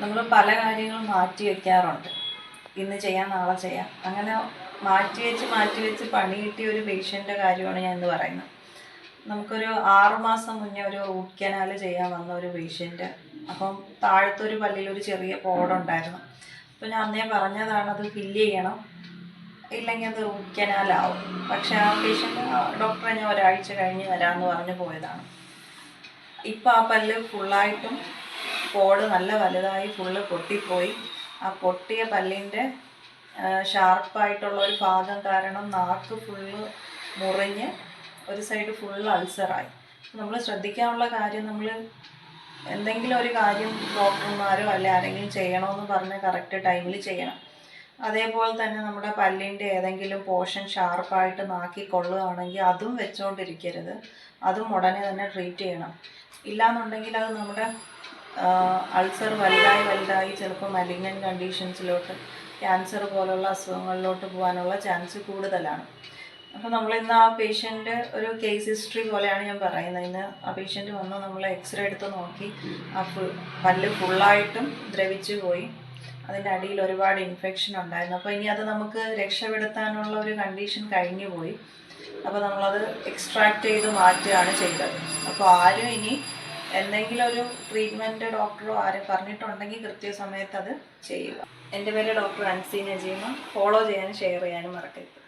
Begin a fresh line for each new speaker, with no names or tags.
നമ്മൾ പല കാര്യങ്ങളും മാറ്റി വയ്ക്കാറുണ്ട് ഇന്ന് ചെയ്യാം നാളെ ചെയ്യാം. അങ്ങനെ മാറ്റി വെച്ച് മാറ്റി വെച്ച് പണി കിട്ടിയ ഒരു പേഷ്യന്റെ കാര്യമാണ് ഞാൻ ഇന്ന് പറയുന്നത്. നമുക്കൊരു ആറുമാസം മുന്നേ ഒരു റൂട്ട് കനാൽ ചെയ്യാൻ വന്ന ഒരു പേഷ്യന്റ് അപ്പം താഴത്തെ ഒരു പല്ലിൽ ഒരു ചെറിയ പോടുണ്ടായിരുന്നു അപ്പം ഞാൻ അന്നേ പറഞ്ഞതാണ് അത് ഫില്ല് ചെയ്യണം. ഇല്ലെങ്കിൽ അത് റൂട്ട് കനാലാവും പക്ഷെ ആ പേഷ്യന്റ് ഡോക്ടറെ ഞാൻ ഒരാഴ്ച കഴിഞ്ഞ് വരാമെന്ന് പറഞ്ഞ് പോയതാണ്. ഇപ്പം ആ പല്ല് ഫുള്ളായിട്ടും പോട് നല്ല വലുതായി ഫുള്ള് പൊട്ടിപ്പോയി. ആ പൊട്ടിയ പല്ലിന്റെ ഷാർപ്പായിട്ടുള്ള ഒരു ഭാഗം കാരണം നാക്ക് ഫുള്ള് മുറിഞ്ഞ് ഒരു സൈഡ് ഫുള്ള് അൾസറായി. നമ്മൾ ശ്രദ്ധിക്കാനുള്ള കാര്യം നമ്മൾ എന്തെങ്കിലും ഒരു കാര്യം ഡോക്ടർമാരോ അല്ലെ ആരെങ്കിലും ചെയ്യണമെന്ന് പറഞ്ഞ് കറക്റ്റ് ടൈമിൽ ചെയ്യണം. അതേപോലെ തന്നെ നമ്മുടെ പല്ലിന്റെ ഏതെങ്കിലും പോർഷൻ ഷാർപ്പായിട്ട് നാക്കി കൊള്ളുകയാണെങ്കിൽ അതും വെച്ചുകൊണ്ടിരിക്കരുത് അതും ഉടനെ തന്നെ ട്രീറ്റ് ചെയ്യണം. ഇല്ലാന്നുണ്ടെങ്കിൽ അത് നമ്മുടെ അൾസർ വലുതായി വലുതായി ചിലപ്പോൾ മലിഗ്നൻ കണ്ടീഷൻസിലോട്ട് ക്യാൻസർ പോലുള്ള അസുഖങ്ങളിലോട്ട് പോകാനുള്ള ചാൻസ് കൂടുതലാണ്. അപ്പോൾ നമ്മൾ ഇന്ന് ആ പേഷ്യന്റ് ഒരു കേസ് ഹിസ്റ്ററി പോലെയാണ് ഞാൻ പറയുന്നത്. ഇന്ന് ആ പേഷ്യന്റ് വന്ന് നമ്മൾ എക്സ്റേ എടുത്ത് നോക്കി ആ ഫുൾ പല്ല് ഫുള്ളായിട്ടും ദ്രവിച്ചു പോയി. അതിന്റെ അടിയിൽ ഒരുപാട് ഇൻഫെക്ഷൻ ഉണ്ടായിരുന്നു. അപ്പോൾ ഇനി അത് നമുക്ക് രക്ഷപ്പെടുത്താനുള്ള ഒരു കണ്ടീഷൻ കഴിഞ്ഞു പോയി. അപ്പോൾ നമ്മളത് എക്സ്ട്രാക്ട് ചെയ്ത് മാറ്റുകയാണ് ചെയ്തത്. അപ്പോൾ ആരും ഇനി എന്തെങ്കിലും ഒരു ട്രീറ്റ്മെന്റ് ഡോക്ടറോ ആരെ പറഞ്ഞിട്ടുണ്ടെങ്കിൽ കൃത്യസമയത്ത് അത് ചെയ്യുക. എന്റെ പേര് ഡോക്ടർ അൻസീന ജീമ ഫോളോ ചെയ്യാനും ഷെയർ ചെയ്യാനും മറക്കരുത്.